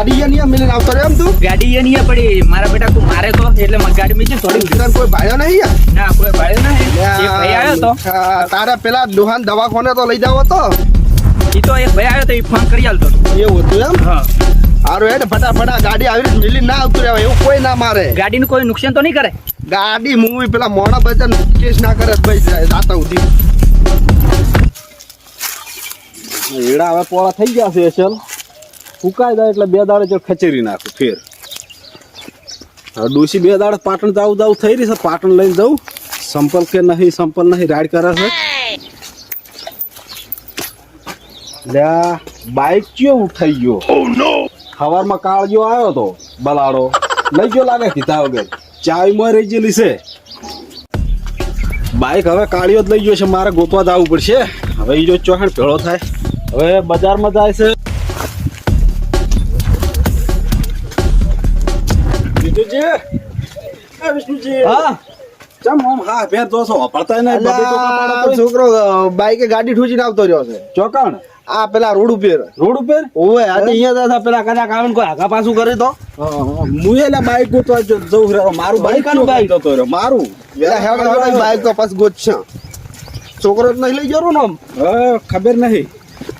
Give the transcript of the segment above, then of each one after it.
ગાડી અહીંયા મિલન આવતો રહ્યો એમ તું? ગાડી અહીંયા પડી. મારા બેટા તું મારે તો. એટલે મારી ગાડી મેં થોડી ઉતર કોઈ ભાડ્યો નહીં યાર? ના કોઈ ભાડ્યો નહીં. ભાઈ આવ્યો તો. તારા પેલા દુહાન દવાખાને તો લઈ જાવ તો. ઈ તો એક ભાઈ આવ્યો તો એ ફોન કરી આલતો. એવું હતું એમ? હા. હારું હેડ ફટાફટ ગાડી આવી મિલી ના આવતું રહેવાય એવું કોઈ ના મારે. ગાડીનું કોઈ નુકસાન તો નહીં કરે? ગાડી મૂવી પેલા મોડા બજાર કેસ ના કરે ભાઈ જાય રાતા સુધી એડા હવે પોળા થઈ ગયા છે એસલ ફૂકાઈ જાય એટલે બે દાડે જો ખચેરી નાખું, ફેર. ડોસી બે દાડે પાટણ જાવ જાવ થઈ રહી છે, પાટણ લઈને જવું સંપલ કે નહીં, સંપલ નહીં રાઈડ કરે છે. બાઇક કેવું થઈ ગયો? સવારમાં કાળજો આવ્યો તો બલાડો. લઈ ગયો લાગે કીધા વગર. ચાવીમાં રહી ગયેલી છે. બાઇક હવે કાળિયો જ લઈ ગયો છે, મારે ગોતવા જવું પડશે. હવે એ જો ચોહણ ભેળો થાય. હવે બજારમાં જાય છે. હા. ચમ આમ હા ફેર તો છોકરો બાઈકે ગાડી ઠૂચીને આવતો રહ્યો છે. ચોકણ? આ પેલા રોડ ઉપર. રોડ ઉપર? ઓવે આજે અહીંયા પેલા કદાચ આવે કોઈ આગા પાછું કરે તો? હું એટલે બાઈક ગોતવા જઉં રહ્યો મારું બાઈક આનું બાઈક? જતો રહ્યો મારું. હેડ બાઈક તો પાછ ગોત છે છોકરો જ નહીં લઈ જરો ને ખબર નહીં.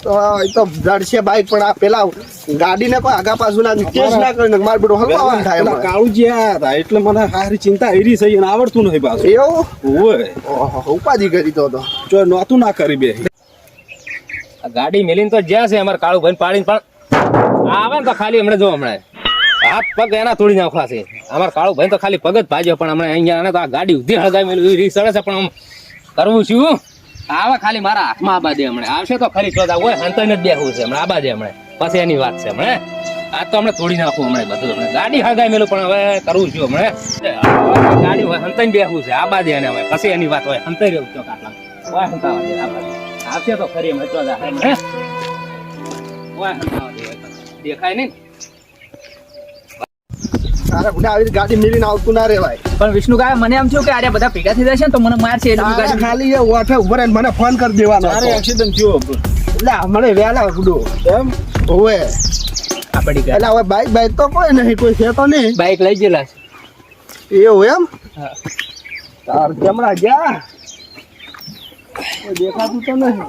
તો એ તો જડશે બાઈક પણ આ પેલા ગાડીને કોઈ આગા પાછું ના કેસ ના કરીને માર બેટો હલવાવાનું થાય કાળું એમાં. કાળુજી હતા એટલે મને હારી ચિંતા એરી થઈ અને આવડતું નહીં પાછું. એવું? ઉપાધિ કરી તો તો. જો નહોતું ના કરી બે. આ ગાડી મેલીને તો જ્યાં છે અમારે કાળું ભાઈ પાડીને પણ આવે ને તો ખાલી હમણાં જો હમણાં. હાથ પગ એના તોડી નાખવા છે. અમારે કાળું ભાઈ તો ખાલી પગ જ ભાજ્યો પણ હમણાં અહીંયા તો આ ગાડી ઉધી હળગાવી મેલું રીસ સડે છે પણ આમ કરવું શું આવે ખાલી મારા હાથમાં આબા દે હમણાં. આવશે તો ખરી ચોદા હોય હંતાઈને જ બેહવું છે હમણાં, આબા દે હમણાં. પછી એની વાત છે હમણે. આ તો હમણાં તોડી નાખવું હમણે બધું હમણે. ગાડી હગાઈ મેલું, પણ હવે કરવું છું હમણે. ગાડી હોય હંતાઈને બેહવું છે, આબા દે એને હવે. પછી એની વાત હોય હંતાઈ રહેવું છો કાટલા હોય હંતાવા દે આવશે તો ખરી હમણે હે? હોય દે દેખાય નહીં તારે બુડા આવી રીતે ગાડી મિલીને આવતું ના રહેવાય. પણ વિષ્ણુ કાકા મને એમ થયું કે આરે બધા ભેગા થઈ જશે ને તો મને મારશે એટલે ગાડી ખાલી એ ઓઠે ઊભો રહીને મને ફોન કરી દેવાનો તારે એક્સિડન્ટ થયો એટલે હમણાં વહેલા ગુડો. એમ? ઓવે આ પડી એટલે હવે બાઈક બાઈક તો કોઈ નહીં કોઈ છે તો નહીં. બાઈક લઈ ગયેલા છે. એવું એમ? હા. તાર કેમરા ગયા? દેખાતું તો નહીં.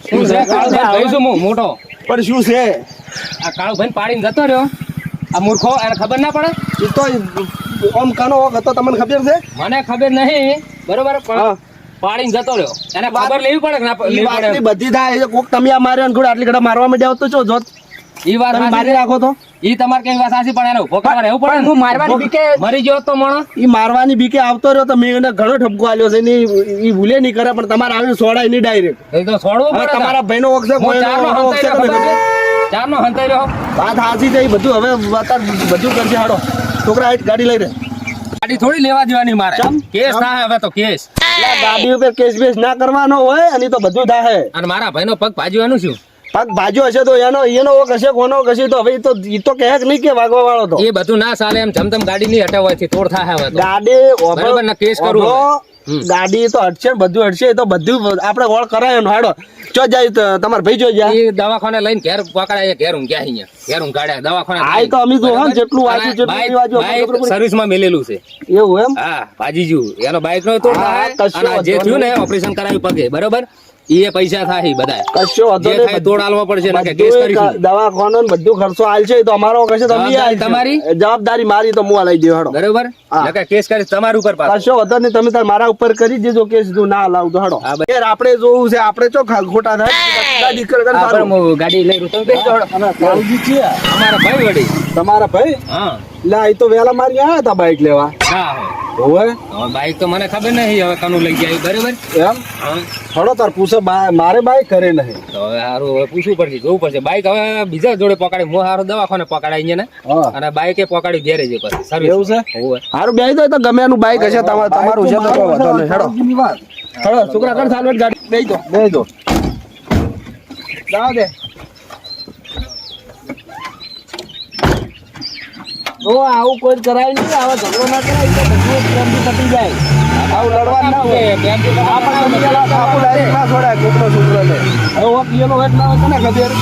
શું છે મોટો પણ શું છે આ કાળો ભાઈ પાડીને જતો રહ્યો આ મૂર્ખો એને ખબર ના પડે એ તો ઓમ કાનો હતો તમને ખબર છે મને ખબર નહીં બરોબર. પણ પાડીને જતો રહ્યો એને ખબર લેવી પડે બધી થાય કોક તમે આ માર્યો આટલી ઘડા મારવા માંડ્યા તો જો જોત ઈ વાત મારી રાખો તો. ઈ તમારે કઈ વાત સાચી પણ એને ઊભો કરવા રહેવું પડે હું મારવાની બીકે મરી ગયો તો મણો. ઈ મારવાની બીકે આવતો રહ્યો તો મેં એને ઘણો ઠપકો આલ્યો છે ને ઈ- ભૂલે નહીં કરે પણ તમારે આવીને સોડાય નહીં ડાયરેક્ટ એ તો સોડવું પડે તમારા ભાઈનો છે હું ચારનો હંતાઈ રહ્યો, વાત સાચી છે ઈ બધું હવે અત્યારે બધું કરશે હાડો છોકરા હાઈટ ગાડી લઈ રે ગાડી થોડી લેવા દેવાની મારે. કેસ ના હવે તો કેસ. ગાડી ઉપર કેસ બેસ ના કરવાનો હોય અને તો બધું થાય અને મારા ભાઈનો પગ ભાજવાનું શું? પગ ભાજ્યો હશે તો એનો એનો ઓક હશે કોનો ઓક હશે તો હવે તો ઈ તો કહે નહીં કે વાગવા વાળો તો. એ બધું ના ચાલે એમ જમતમ ગાડી નહીં હટાવવાથી તોડ થાય હવે ગાડી બરાબર ને, કેસ કરું ગાડી તો હટશે બધું હટશે તો બધું આપણે ઓળ કરાય હાડો. ચો જાય તો તમારા ભાઈ જો જાય. એ દવાખાને લઈને ઘેર પકડાય ઘેર ઊંઘ્યા અહીંયા. ઘેર ઊંઘાડ્યા દવાખાને આ તો અમે જો હા, જેટલું વાંચ્યું, જેટલું વાંચ્યું, સર્વિસમાં મેલેલું છે. એવું એમ? હા ભાજી જુ એનો બાઈક નો હા, અને જે થયું ને ઓપરેશન કરાવ્યું પગે બરોબર? એ પૈસા થાય બધા કશો વાંધો નહીં, થાય તોડાલવા પડશે ના કે કેસ કરીશું. દવાખાનો ને બધું ખર્ચો આલ છે તો અમારો કશે તમે આલ તમારી? જવાબદારી મારી તો હું લઈ દઉં હાડો. બરોબર? હા. કે કેસ કરીશ તમારું ઉપર પાછો. કશો વાંધો નહીં તમે તાર મારા ઉપર કરી દેજો કેસ જો ના લાવ તો હાડો. હા. યાર આપણે જોવું છે આપણે ચો ખોટા થાય ગાડી કર કર ગાડી લઈ રહ્યો તમે બેસી અમારા ભાઈ વડી તમારા ભાઈ? હા. લે એ તો વેલા મારી આવ્યા હતા બાઈક લેવા. હા હોવે. બાઈક તો મને ખબર નહીં હવે કનું લઈ ગયા બરોબર? એમ? થોડો તાર પૂછે મારે બાઈક કરે નહીં. તો હવે પૂછવું પડશે જોવું પડશે. બાઈક હવે બીજા જોડે પકડાય. મો હારો દવાખાને પકડાય અહીંયા ને હા. અને બાઈકે પકડી ઘેરે જ પછી સર્વિસ એવું છે? હોવે. હારું બેહી દો તો ગમે એનું બાઈક હશે તમારું તમારું છે તો વાંધો નહીં હેડો. હેડો છોકરા કર સાલવેટ ગાડી. બેહી દો બે દો જાઓ દે. તો આવું કોઈ કરાય નહીં. આવા ઝઘડો ના કરાય તો બધું પ્રેમથી પતી જાય. આવું લડવાનું ના હોય. તો આપણે direct ના છોડાય કોકનો છોકરો ને હવે પીએલો હોય ના હોય તને ખબર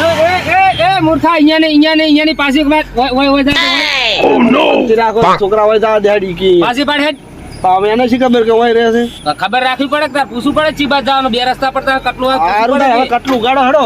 એ, એ, એ, મૂર્ખા અહીંયા ને અહીંયા ને અહીંયા ની પાછી એક વાત ઓય, ઓય, જાય. રાખો છોકરા હોય તો આ દેડી કી. પાછી પાડ હેડ. એને શી ખબર કે હોય રહે છે? ખબર રાખવી પડે કે તાર પૂછવું પડે ચી બાજુ જવાનું બે રસ્તા પર કટલું કેટલું કટલું ગાડો હડો.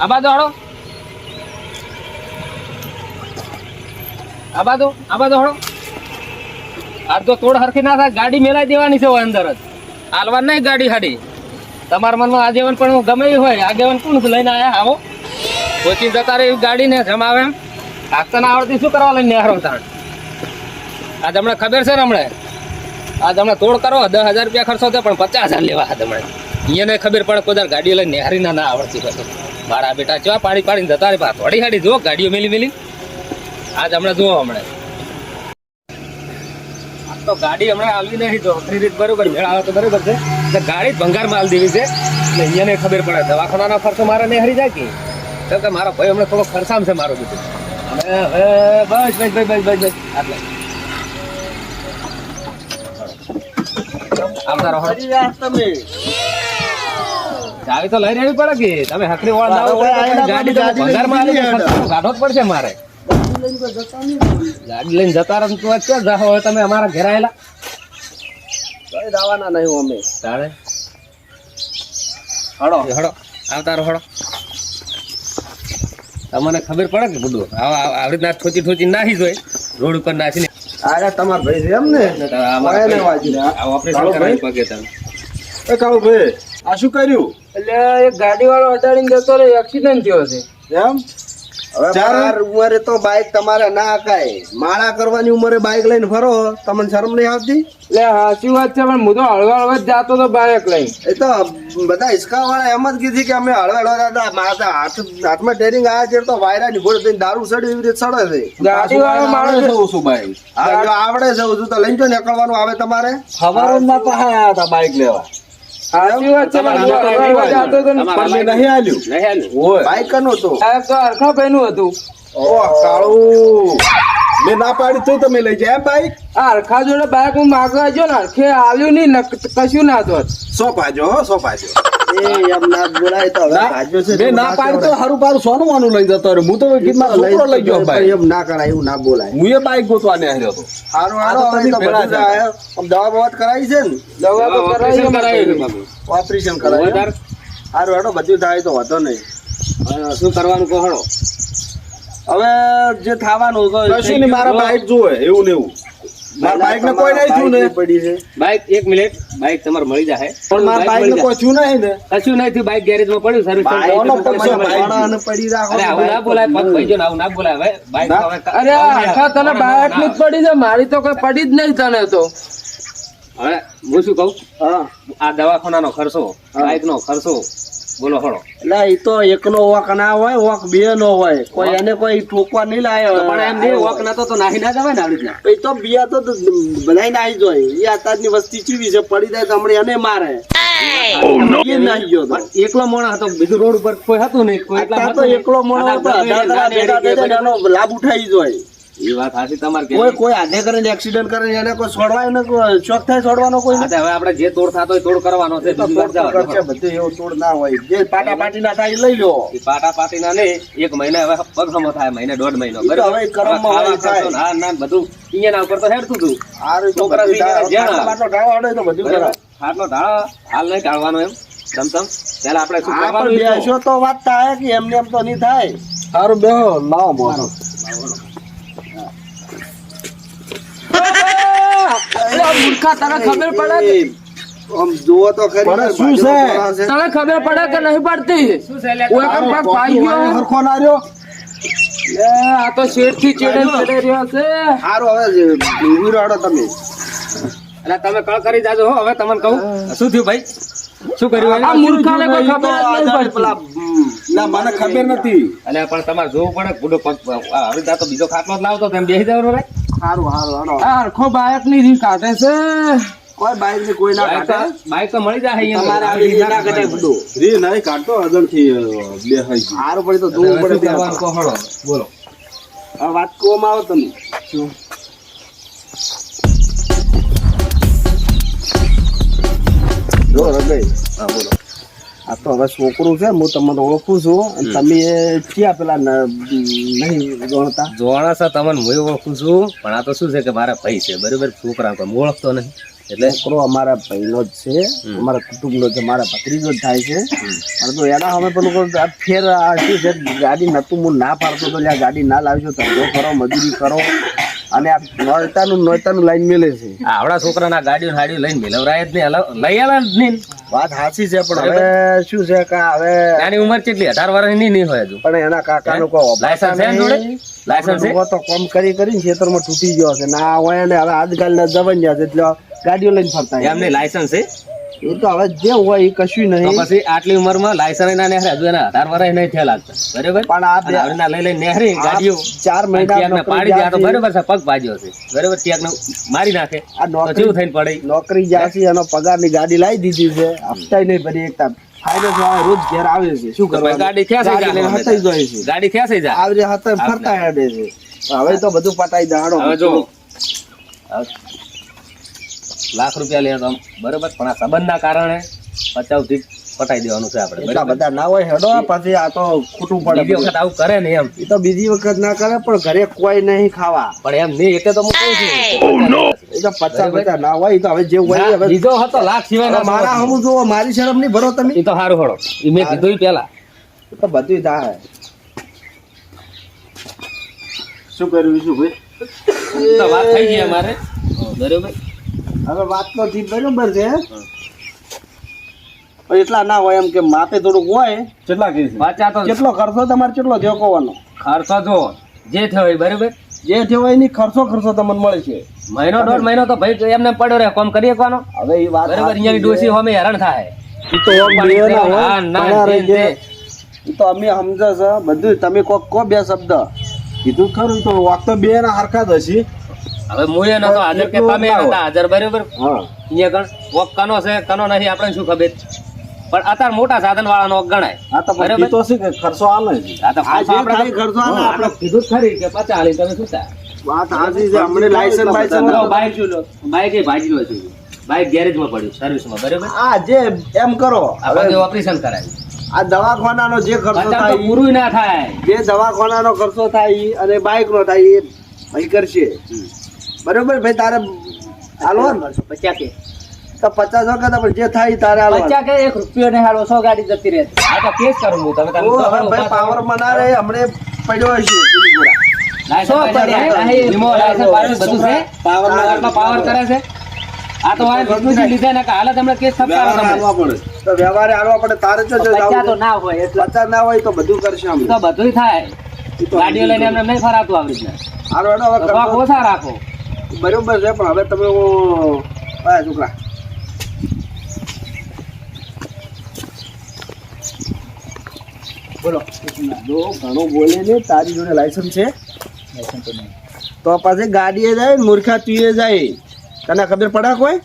હળો આ બાજુ આ બાજુ હળો આ તો તોડ હરખી ના થાય, ગાડી મેલાઈ દેવાની છે અંદર જ. હાલવા નહીં ગાડી હાડી. તમારા મનમાં આગેવન પણ ગમે હોય, આગેવન કોણ લઈને આયા આવો કોચી જતા રહે એવી ગાડી જમાવે આગતા ના આવડતી શું કરવા લઈને હારો તાણ? આ તમને ખબર છે ને હમણે? આ તમને તોડ કરો દસ હજાર રૂપિયા ખર્ચો થયો, પણ પચાસ હજાર લેવા હતા તમને. અહીંયા ખબર પડે કોઈ ગાડી લઈને નિહારી ના આવડતી પછી મારા બેટા ચા પાડી પાડીને જતા રે પા થોડી હાડી જો ગાડીઓ મેલી મેલી. આજ હમણાં જુઓ હમણાં. તો ગાડી હમણાં આવી નહીં આખરી રીત બરોબર મેળ આવે તો બરોબર છે. ગાડી ભંગાર માલ દેવી છે. એટલે અહીંયાને ખબર પડે. દવાખાનાનો ખર્ચો મારે ને હરી જાય કે? કેમ કે મારો ભાઈ હમણાં થોડો ખર્ચામ છે મારો બીજું હવે બસ બસ બસ બસ બસ બસ. આટલે. આવતા રહો. તમે. ચાવી તો લઈ રેડી પડે કે? તમે હકરી વાળ ના ગાડી ભંગારમાં લઈને આલે તો ખર્ચો કાઢવો જ પડશે મારે. ગાડી લઈને જતા રહો તો ક્યાં જાઓ હવે તમે અમારા ઘેર આવેલા કઈ દાવાના નહીં અમે. તારે? હડો હડો આવતા રહો હડો તમને ખબર પડે કે બધું આવા રીતના ઠોચી ઠોચી નાખી જોઈએ રોડ ઉપર નાખીને અરે તમાર ભાઈ છે એમ ને. ઓપરેશન કરાવી પગે તમે એ કાળુભાઈ આ શું કર્યું? એટલે એક ગાડી વાળો અડાડીને જતો રહ્યો એક્સિડન્ટ થયો છે. એમ? ચાર? ઉંમરે તો બાઈક તમારે ના હકાય માળા કરવાની ઉંમરે બાઈક લઈને ફરો તમને શરમ નહીં આવતી? એટલે સાચી વાત છે પણ હું તો હળવા હળવા જ જાતો હતો બાઇક લઈને. એ તો બધા હિસકા વાળા એમ જ કીધી કે અમે હળવે હળવે દાદા મારા હાથ હાથમાં ટેરિંગ આવ્યા છે તો વાયરા ની થઈને દારૂ સડી એવી રીતે સડે છે. ગાડી વાળો માણસ છે ઓછું બાઈક આવડે છે તો લઈને જો નીકળવાનું આવે તમારે? ના પાસે હતા બાઈક લેવા. સાચી વાત છે? પણ જાતો હતો ને નહીં આલ્યું. નહીં હાલ્યું. ઓય. બાઈકનું તો સાહેબ તો હરખા ભાઈનું હતું કાળું. મેં ના પાડી તો તમે લઈ જાય. એમ બાઈક આ હરખા જોડે બાઈક હું માગવા ગયો ને હરખે હાલ્યું નહીં કશું ના તો સો પાજો હો, સો પાજો એ એમ ના બોલાય તો હવે ભાજ્યો છે મેં ના પાડી તો હારું પારું સોનું વાનું લઈ જતો રહ્યો. હું તો ગીતમાં છોકરો લઈ ગયો બાઈક એમ ના કરાય એવું ના બોલાય. હું એ બાઈક ગોતવા ને આવ્યો હતો. હારું આ હારું તો હવે તો તમે બધું જ થાય તો વાંધો નહીં. શું કરવાનું કહો હવે જે થવાનું તો કશું નહીં મારા બાઈક જોવે એવું ને એવું. મારા બાઈક ને કોઈ નહીં થયું ને પડી છે. બાઈક એક મિનિટ બાઈક તમારે મળી જાય પણ મારા બાઈક ને કોઈ થયું નહીં ને. કશું નહીં થયું બાઈક ગેરેજમાં પડ્યું સર્વિસ બાઈક બાઈક? પડી રાખો અરે આવું ના બોલાય પગ ભાઈ જો આવું ના બોલાય હવે બાઈક અરે આખા તને બાઇકની પડી છે મારી તો કોઈ પડી જ નહીં તને તો. હવે હું શું કહું? આ આ દવાખાનાનો ખર્ચો બાઈક નો ખર્ચો બોલો હળો. એટલે એ તો એકનો વોક ના હોય વોક બે નો હોય. કોઈ એને કોઈ ઠોકવા નહીં લાયો. પણ એમ નહીં વોક ના તો નાહી ના જવાય ને આવી એ તો બિયા તો બનાવી નાહી જોય. એ આતાની વસ્તી ચીવી છે પડી જાય તો હમણાં એને મારે. પણ એકલો મોણા હતો બીજું રોડ ઉપર કોઈ હતું નહીં. કોઈ એટલા આતા તો એકલો મોણો હતો. લાભ ઉઠાઈ જોય. એ વાત સાચી તમારે કોઈ કોઈ આધે કરીને એક્સિડન્ટ કરે એને કોઈ છોડવાય ને શોખ થાય છોડવાનો કોઈ હવે આપણે જે તોડ થતો હોય તોડ કરવાનો છે બીજી વાત જવા દો. કરશે બધું એવું તોડ ના હોય. જે પાટા પાટી ના થાય લઈ લો પાટા પાટીના નહીં, એક મહિને હવે પગહમો થાય મહિને દોઢ મહિનો. હવે ને ના બધું ઈયાના ઉપર તો હેડતું. છોકરા તો બધું? ઢાળો હાલ નહીં ઢાળવાનો એમ. સમસમ પેલા આપણે શું કરવાનું તો. વાત થાય કે એમને એમ તો નહીં થાય. સારું બેહો લાવો આ મૂર્ખા તને ખબર પડે આમ જુઓ તો ખરી શું છે? તને ખબર પડે કે નહીં પડતી? શું છે લે ઓય કામ કામ પાઈ ગયો હરખો ના રહ્યો લે, આ તો શેઠથી ચેડે ચેડે રહ્યો છે. સારું હવે રહો તમે. એટલે તમે કળ કરી જાજો હો હવે તમને કહું. શું થયું ભાઈ? શું કર્યું આ મૂર્ખાને કોઈ ખબર નહીં પડતી. પેલા ના મને ખબર નથી. એટલે પણ તમારે જોવું પડે બુડો પગ હવે તો બીજો ખાટલો જ લાવતો તેમ બેસી જવાનું રે. સારું સારું હાલો. આ હરખો બાયકની રીત કાઢે છે. કોઈ બાઈકની કોઈ ના બાઈક કાઢે? તો- બાઈક તો મળી જાય અહીંયા. તમારે આવી રીતે ના કઢાય બધું. રી નહીં કાઢતો બે હાઈ સારું પડે તો જોવું પડે ત્યાં. કહો બોલો. આ વાત કોમાં આવો તમે? જો રગઈ હા બોલો. આ તો હવે છોકરું છે હું તમને ઓળખું છું. અને તમે ક્યાં પેલા નહીં ગણતા જોવાના છે તમને હું ઓળખું છું પણ આ તો શું છે કે મારા ભાઈ છે બરોબર? છોકરા તો હું ઓળખતો નહીં એટલે છોકરો અમારા ભાઈનો જ છે અમારા કુટુંબનો છે મારા ભત્રીજો જ થાય છે. અને તો એના હવે પેલું ફેર આ શું છે ગાડી નતું હું ના પાડતો તો ગાડી ના લાવજો ધંધો કરો મજૂરી કરો. અને આ નોયતાનું નોયતાનું લાઈન મેલે છે. આવડા છોકરાના ગાડીઓ હાડીઓ લઈને મિલવરાય જ નહીં લઈ આવ્યા જ નહીં વાત સાચી છે પણ હવે શું છે કે હવે એની ઉંમર કેટલી? અઢાર વર્ષની નહીં હોય હજુ. પણ એના કાકાનું કોઈ લાયસન્સ છે જોડે? લાયસન્સ છે? તો કામ કરી કરીને ખેતરમાં તૂટી ગયો છે. ના હોય ને હવે આજકાલના જવાનિયા છે એટલે ગાડીઓ લઈને ફરતા એમને લાયસન્સ છે? એ તો હવે જે હોય એ કશું નહીં. પછી આટલી ઉંમરમાં લાયસન્સ ના નેહરે હજુ એના અઢાર વર્ષ નહીં થયા લાગતા. બરોબર? પણ આ બે- અને આવડીના લઈ ગાડીઓ. ચાર મહિના પાડી દે તો જ્યાંથી- છે પગ ભાજ્યો છે. બરોબર? ત્યાગને મારી નાખે. આ નોકરી થઈને પડે. નોકરી છે એનો પગારની ગાડી લાવી દીધી છે. હપ્તા નહીં ભરી એકતા ફાયદો વાળા રોજ ઘેર આવે છે. શું ભાઈ ગાડી ક્યાં થઈ જાય હતાઈ જાય છે. ગાડી ક્યાં જાય આવજે હતા ફરતા હેડે છે. હવે તો બધું પટાઈ દાડો હવે જો. હવે લાખ રૂપિયા લે તો બરોબર. પણ આ સંબંધના કારણે પચાવથી પટાઈ દેવાનું છે આપણે એટલા? બધા ના હોય હેડો પછી આ તો ખોટું પડે બીજી વખત આવું કરે ને એમ. એ તો બીજી વખત ના કરે પણ ઘરે કોઈ નહીં ખાવા. પણ એમ નહીં એટલે તો હું કહું છું. એ તો પચાસ પચાસ ના હોય તો હવે જે હોય હવે બીજો હતો લાખ સિવાય મારા હમું મારી શરમ નહીં ભરો તમે. એ તો સારું હળો. એ મેં કીધું પેલા તો બધું થાય. શું કર્યું શું ભાઈ? તો વાત થઈ ગઈ અમારે. બરોબર. હવે વાત તો ઠીક બરોબર છે. એટલા ના હોય એમ કે માપે થોડુંક હોય કેટલા કે છે? તો કેટલો ખર્ચો તમારે કેટલો થયો કહેવાનો ખર્ચો જો જે થયો હોય બરોબર. જે થયો હોય એની ખર્ચો ખર્ચો તમને મળે છે. મહિનો દોઢ મહિનો તો ભાઈ એમને પડ્યો રહે કોમ કરી શકવાનો? હવે એ વાત બરોબર અહીંયાની ડોસી હોમે હેરાન થાય. ઈ તો તો. અમે સમજો છો બધું તમે કોક કો બે શબ્દ. કીધું ખરું તો વાત તો બે ના હરખા જ હશે. હવે મુએ નતો હાજર કે તમે હતા હાજર બરોબર. અહીંયા ગણ વોક કનો છે કનો નહીં આપણે શું ખબર? પણ અત્યારે મોટા સાધન વાળાનો વોક ગણાય. હા તો બરાબર. તો શું કે ખર્ચો આલે છે. આ તો આપણે ખર્ચો આલે આપણે કીધું ખરી કે પચાસ આલી તમે શું થાય? વાત સાચી છે હમણે લાયસન્સ બાયસન્સ લો, બાઈક શું લો? બાઈક એ ભાજી લો છું બાઈક ગેરેજમાં પડ્યું સર્વિસમાં બરાબર? આ જે એમ કરો આપણે ઓપરેશન કરાય. આ દવાખાનાનો જે ખર્ચો થાય પૂરું ના થાય. જે દવાખાનાનો ખર્ચો થાય ઈ અને બાઈક નો થાય એ ભાઈ કરશે. બરોબર ભાઈ તારે હાલો ને પચાસ કે તો પચાસ વખત પણ જે થાય તારે હાલો પચાસ કે એક રૂપિયો ને હાલો સો ગાડી જતી રહે. આ તો કેસ કરું હું તમે ભાઈ પાવરમાં ના રહે હમણે પડ્યો હશે સો પડ્યા, બધું છે. પાવર પાવર કરે છે. આ તો આ ગજુજી લીધા ને કે હાલત હમણાં કેસ પડે. તો વ્યવહારે હાલવા પડે તારે જો જો પચાસ તો ના હોય એટલે. પચાસ ના હોય તો બધું કરશે અમે તો બધું થાય. તો ગાડીઓ લઈને અમને નહીં ફરાતું આવી રીતના હાલો હેડો હવે તો વાંક કરતો. ઓછા રાખો. બરોબર છે પણ હવે તમે હું કયા છોકરા. બોલો. ઘણું બોલે ને તારી જોડે લાયસન્સ છે? તો પાસે ગાડીએ જાય ને મૂર્ખા તુએ જાય. તને ખબર પડે કોઈ?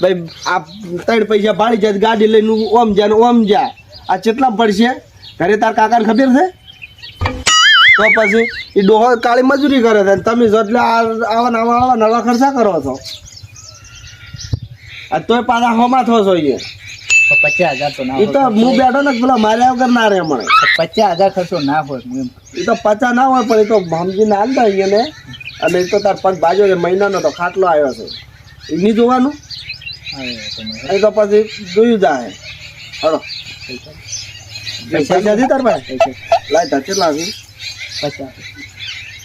ભાઈ આ ત્રણ પૈસા ભાડી જાય ગાડી લઈને ઓમ જાય ને ઓમ જા. આ કેટલા પડશે ઘરે તાર કાકાને ખબર છે? તો પછી એ ડોહો કાળી મજૂરી કરે છે અને તમે જો એટલે આવા ને આવા નવા ખર્ચા કરો છો. આ તોય પાછા હોમાં થો છો પચાસ હજાર તો ના એ તો હું બેઠો ને પેલા માર્યા વગર ના રહે મને. પચાસ હજાર ખર્ચો ના હોય એ તો પચા ના હોય પણ એ તો સમજીને હાલતા અહીંયા ને. અને એ તો તાર પગ બાજુ છે મહિનાનો તો ખાટલો આવ્યો છે. એ નહીં જોવાનું? એ તો પછી જોયું જાય. હલો. પૈસા નથી તાર પાસે? લાય તાર કેટલા છે? પચાસ.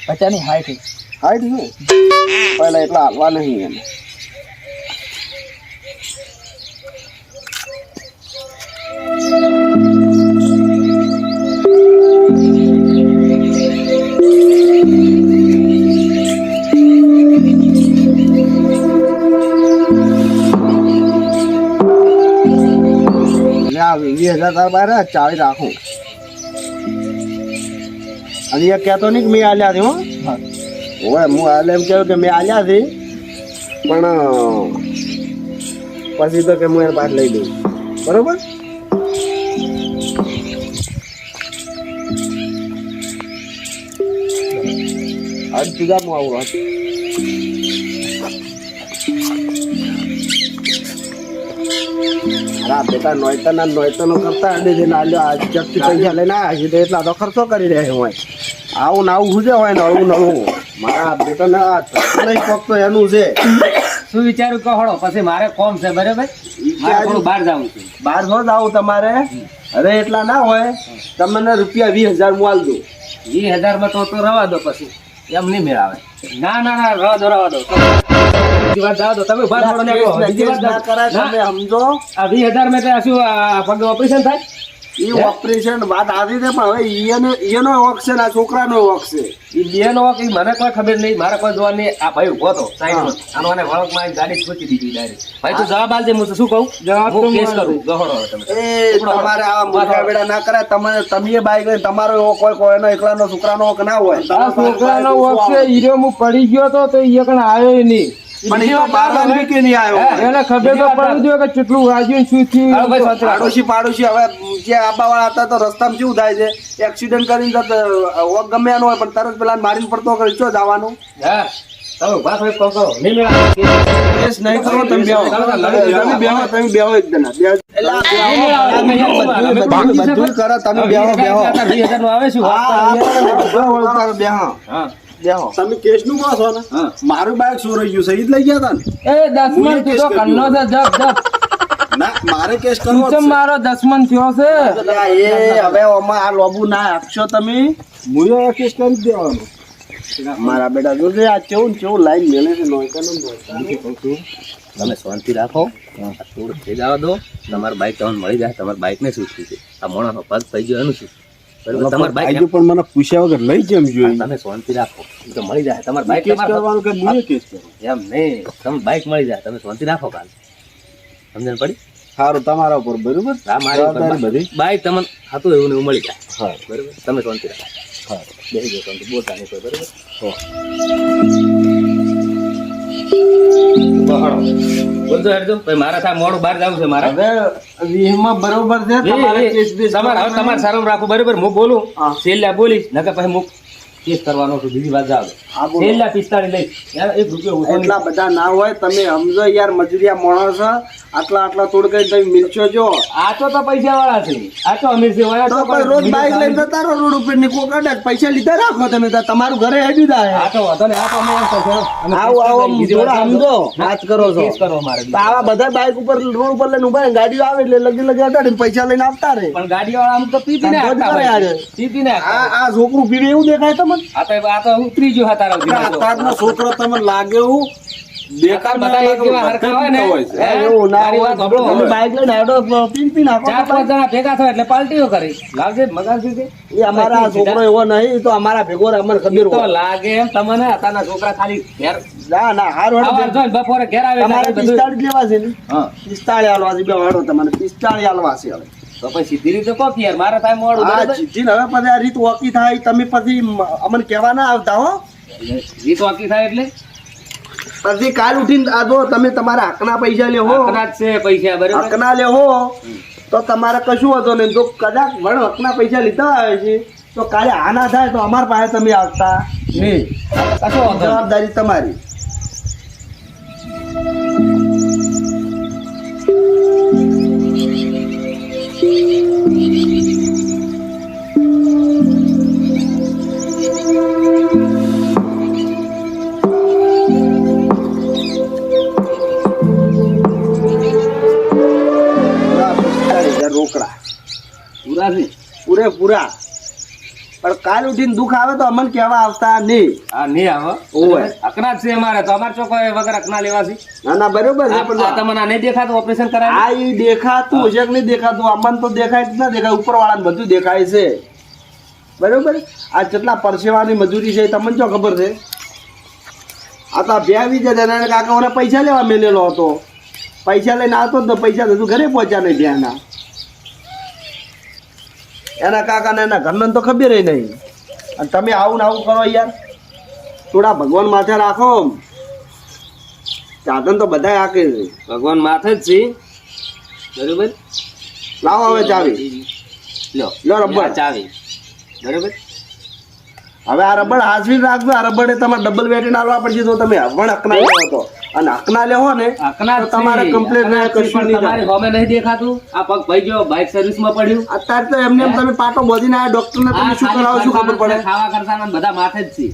પચાસ નહીં હાઈઠ નહીં પહેલાં એટલા હાલવા નહીં એને વીસ હજાર તાર બાર ચાવી રાખું. અને એ કહેતો નહીં કે મેં આલ્યા છે, હો. ઓય, હું હાલે એમ કહ્યું કે મેં આલ્યા છે, પણ પછી તો કે હું એને પાછ લઈ દઉં બરોબર? આજ સીધા હું આવું હાથ. અરે બેટા નોયતા ના નોયતા નો કરતા આજે જે નાલ્યો આ જગથી પૈસા લઈને આવ્યા છે એટલા તો ખર્ચો કરી રહ્યા હોય આવું ને આવું શું હોય ને આવું ને મારા બેટા ના નહીં ફક્ત એનું છે. શું વિચારું કહો પછી મારે કોમ છે બરાબર? થોડું બહાર જવું છે. બહાર સો જ આવું તમારે. અરે એટલા ના હોય તમને રૂપિયા વીસ હજાર હું આલ દઉં. વીસ હજારમાં તો તો રવા દો પછી. એમ નહીં મેળાવે. ના ના ના રવા દો રવા દો. બીજી વાત જાવ દો. તમે ઊભા થોડો ને બીજી વાત ના કરાય તમે સમજો. આ વીસ હજાર મેં શું પગ ઓપરેશન થાય? એ ઓપરેશન વાત આવી છે પણ હવે ઈયનો ઈયનો વોક છે ને આ છોકરાનો વોક છે. એ બે નો મને કોઈ ખબર નહીં મારે કોઈ જોવા નહીં. આ ભાઈ ઊભો હતો સાઈડમાં આનો મને વળકમાં આવીને ગાડી છૂટી દીધી ડાયરેક્ટ ભાઈ તો જવાબ આલજે હું તો શું કહું? જવાબ હું કેસ કરું. ગહોડો તમે. એ તમારે આ મૂર્ખા બેડા ના કરાય. તમે તમે બાઈક લઈને તમારો એવો કોઈ કોઈનો એકલાનો છોકરાનો વોક ના હોય. છોકરાનો વોક છે હું પડી ગયો તો તો એ કણ આવ્યો નહીં. પણ એ તો બાર વાગે કે નહીં આવ્યો એને ખબર તો પડવી જોઈએ કે કેટલું વાગ્યું શું થયું? પાડોશી પાડોશી હવે જે આબા વાળા હતા તો રસ્તામાં શું થાય છે? એક્સિડન્ટ કરીને જતો ગમે એનો હોય પણ તરત પેલા મારીને પડતો કરે ચો જવાનું? હા. તમે ઊભા થઈને કહો કહો. નહીં મેળાવે કેસ નહીં કરો તમે બેહો બેહો તમે કેસનું કહો છો ને મારું બાઈક ચોરાઈ ગયું છે જ લઈ ગયા હતા એ દસમન તું તો કન્નો છે જપ જપ. ના મારે કેસ કરવો મારો દસમન થયો છે. એ હવે આમાં આ લોબુ ના આપશો તમે? મુયો કેસ કરી દેવાનો. મારા બેટા જોજે આ કેવું કેવું લાઈન મેળે છે. તમે શાંતિ રાખો થોડું થઈ જવા દો તમારું બાઈક તમને મળી જાય તમારા બાઈક ને શું થયું છે? આ મોણાનો પગ થઈ ગયો એનું શું? તમારું બાઈક આજે પણ મને પૂછ્યા વગર લઈ જેમ જોઈએ. તમે શાંતિ રાખો. તો મળી જાય. તમારું બાઈક કરવાનું કે કેસ એમ નહીં. તમે બાઈક મળી જાય. તમે શાંતિ રાખો કાલ. સમજણ પડી? સારું તમારા ઉપર બરોબર? મારી ઉપર બધી. બાઈક તમને હતું એવું એવું મળી જાય. હા. બરાબર? તમે શાંતિ રાખો. હા. બેસી જાઓ શાંતિ. બોલતા નહીં બરાબર? બોલજો હેડજો મારા સાહેબ મોડું બહાર જવું છે મારે. હવે વીહમાં બરોબર છે તમારે તમારે સારું રાખો બરોબર હું બોલું. છેલ્લા બોલીશ નકર પછી હું કેસ કરવાનો છું બીજી વાત આવે. છેલ્લા પિસ્તાળીસ લઈ. યાર એક રૂપિયો ઓછો એટલા બધા ના હોય તમે સમજો યાર મજૂરિયા માણસ આટલા આટલા તોડ કરી તમે મિલશો જો. આ તો તો પૈસા વાળા છે. આ તો અમીર છે વાળા તો તો પણ રોજ બાઈક લઈને જતા રહો રોડ ઉપર નીકળો કાઢે પૈસા લીધા રાખો તમે તમારું ઘરે હેડી આ તો વાંધો આ તો અમે આવો આવો થોડા સમજો. વાત કરો છો. કેસ કરો મારે આવા બધા બાઈક ઉપર રોડ ઉપર લઈને ઊભા ગાડીઓ આવે એટલે લગી લગી ને પૈસા લઈને આપતા રહે. પણ ગાડી વાળા આમ તો પીપીને હોય. આજે. પીપીને આ આ છોકરું પીવે એવું દેખાય તમને આ તો આ તો ઉતરી ગયો હતા તારા ધીમે તો. અત્યારનો છોકરો તમને લાગે એવું? બધા એક જેવા હરખા હોય ને? હોય છે. હે? એવું ના હોય. તમે બાઈક લઈને હેડો પીન પીન ચાર પાંચ જણા ભેગા થાય એટલે પાર્ટીઓ કરી. લાવજે મગાવજે તે. એ અમારા છોકરો એવો નહીં તો અમારા ભેગો અમને ખબર તો લાગે એમ તમને અત્યારના છોકરા ખાલી ઘેર ના ના હારું આવા બપોરે ઘેર આવે તમારે બધું- લેવા છે ને? હાલવા છે. બે તમારે પિસ્તાળી હાલવા છે હવે. તો પછી સીધી રીતે કહો યાર મારે થાય મોડું આ બરાબર? હવે પછી આ રીત ઓકી થાય તમે પછી અમને કહેવા ના આવતા હો. રીત ઓકી થાય એટલે? પછી કાલ ઉઠીને આ જો તમે તમારા હકના પૈસા લેવો હકના જ છે પૈસા બરાબર? હકના લેવો તો તમારે કશું હતો નહીં. જો કદાચ વણ હકના પૈસા લીધા હોય છે તો કાલે આ ના થાય તો અમાર પાસે તમે આવતા. નહીં. જવાબદારી તમારી. Thank રોકડા પૂરા છે પૂરેપૂરા પણ કાલ ઉઠીને દુઃખ આવે તો અમને કહેવા આવતા નહીં. હા નહીં આવે. ઓય. અકના છે અમારે. તો અમાર ચોકો વગર અકના લેવા છે? ના ના બરોબર છે પણ તમને આ નહીં દેખાતું ઓપરેશન કરાય આ ઈ દેખાતું હશે કે નહીં દેખાતું. અમને તો દેખાય જ ના દેખાય. ઉપર વાળાને બધું દેખાય છે. બરોબર? આ જેટલા પરસેવાની મજૂરી છે તમને શું ખબર છે? આ તો બે આવી જાય નાના કાકાઓને પૈસા લેવા મેલેલો હતો. પૈસા લઈને આવતો તો પૈસા તો હજુ ઘરે પહોંચ્યા નહીં ત્યાંના એના કાકા ને એના ઘરને તો ખબર નહીં. અને તમે આવું ને આવું કરો યાર. થોડા ભગવાન માથે રાખો સાધન તો બધા આકે છે. ભગવાન માથે જ છે. બરોબર? લાવો હવે ચાવી. લો. લો રબર. ચાવી. બરોબર? હવે આ રબડ હાજરી રાખજો. આ રબડે તમારે ડબલ વેટીને આલવા પડશે તો તમે હવણ હકના લેવો તો અને હકના લેવો ને હકના તમારે કમ્પ્લેટ ના કશું નહીં તમારે ગમે નહીં દેખાતું. આ પગ ભાઈ ગયો બાઇક સર્વિસમાં પડ્યું. અત્યારે તો એમને એમ તમે પાટો બોધીને આવ્યા ડોક્ટર ને તમે શું કરાવો છો ખબર પડે? ખાવા કરતા બધા માથે જ છે.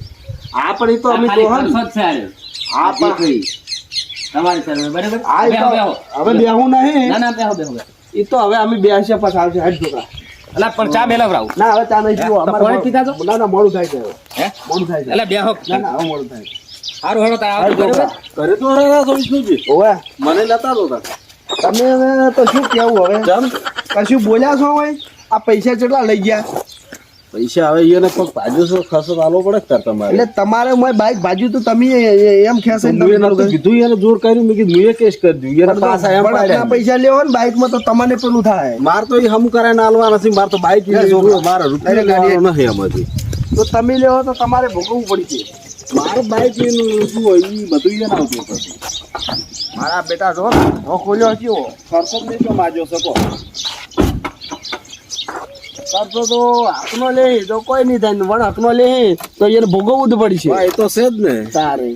આ પણ એ તો અમે આ તો હન. આ પણ. તમારી સર્વિસ બરાબર? આ. હવે બેહું નહીં. ના ના બેહો બેહો. એ તો હવે અમે બેસીએ પછી આવશે. હેડ છોકરા અલા પણ ચા બેલા ભરાવું ના હવે ચા નહીં પીવો. અમારે પીતા તો? ના ના મોડું થાય છે હે? મોડું થાય છે. અલા બેહો. ના ના મોડું થાય છે. સારું હેડો તાર આવજો, ઘરે તો રહ્યા છો વિષ્ણુજી. ઓવે મને લેતા દો તમે હવે તો શું કેવું હવે? કશું બોલ્યા છો હવે? આ પૈસા કેટલા લઈ ગયા? પૈસા હવે એને છો ખર્ચો તો પડે તાર તમારે. એટલે તમારે મેં બાઈક બાજુ તો તમે એમ કીધું એને જોર કર્યું મેં કીધું મેં કેસ કરી દીધું એને પાછા એમ. પાડ્યા પૈસા લેવો ને બાઈકમાં તો તમને પેલું થાય. માર તો એ હમ કરાય આલવા નથી માર તો બાઈક મારા રૂપિયા. નથી એમાંથી તો તમે લેવો તો તમારે ભોગવવું પડશે મારે બાઈક એનું શું હોય એ બધું એને ઉપયોગ પછી મારા બેટા જો હો ખોલ્યો છે ઓ. ખર્ચો જ નહીં તો માજો શકો. કરતો તો હકનો લે તો કોઈ નહીં થાય વણ હકનો લે તો એને ભોગવવું જ પડશે. એ તો છે જ ને. તારે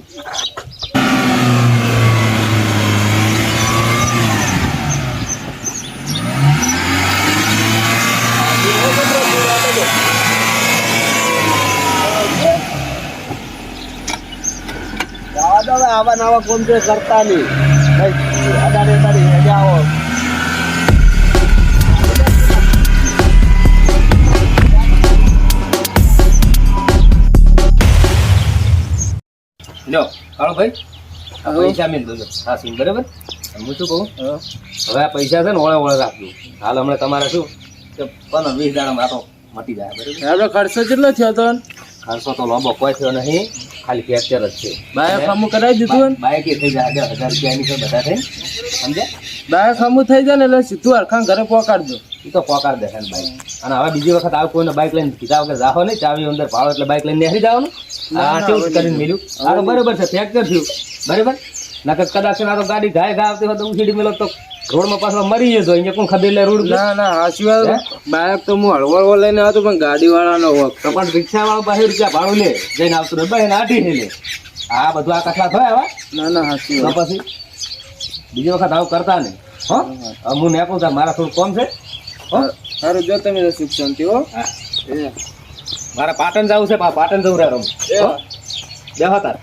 જવા દો હવે આવા નવા કોમ તો કરતા નહીં. ભાઈ અડાડે અડાડે હેડે આવો લ્યો કાળો ભાઈ. આ પૈસા મેં દો હા સિંહ બરાબર? હું શું કહું? હવે આ પૈસા છે ને ઓળે ઓળે રાખજો. હાલ હમણાં તમારે શું? કે પંદર વીસ દાડા તો મટી જાય બરાબર? આપણે ખર્ચો કેટલો થયો તો ખર્ચો તો લાંબો કોઈ થયો નહીં ખાલી ફ્રેક્ચર જ છે. બાયક હમું કરાવી દીધું ને બાઈક એ થઈ જાય હજાર રૂપિયાની છે બધા થઈ સમજે બાયક હમું થઈ જાય ને એટલે સીધું હરખાં ઘરે પહોંચાડજો એ તો પોકાર દે ને બાઈક અને હવે બીજી વખત આવું કોઈને બાઈક લઈને કીધા વગર જાઓ નહીં ચાવી અંદર પાડો એટલે બાઈક લઈને નીકળી જવાનું. આ કેવું કરીને મેલ્યું. આ બરોબર છે ફ્રેક્ચર થયું. બરાબર? નકર કદાચ ગાડી ગાય ગાય આવતી હોય તો ઉછીડી મેલો તો રોડમાં પાછો મરી જતો અહીંયા કોણ ખબર લે રોડ ના ના હાચી વાત બાયક તો હું હળવો હળવો લઈને આવતો પણ ગાડીવાળાનો વખ તો પણ રિક્ષા પાસે રૂપિયા ભાડું લે જઈને આવતું રહે ભાઈ આટી લે. આ બધું આ કથા થયા આવા ના ના હાચી તો પછી બીજી વખત આવું કરતા નહીં. હો? હવે હું નેકું તા મારા થોડું કોમ છે. હો? સારું જો તમે સુખ શાંતિ હો. મારે પાટણ જવું છે પાટણ જવું રહે રમ હતા તાર.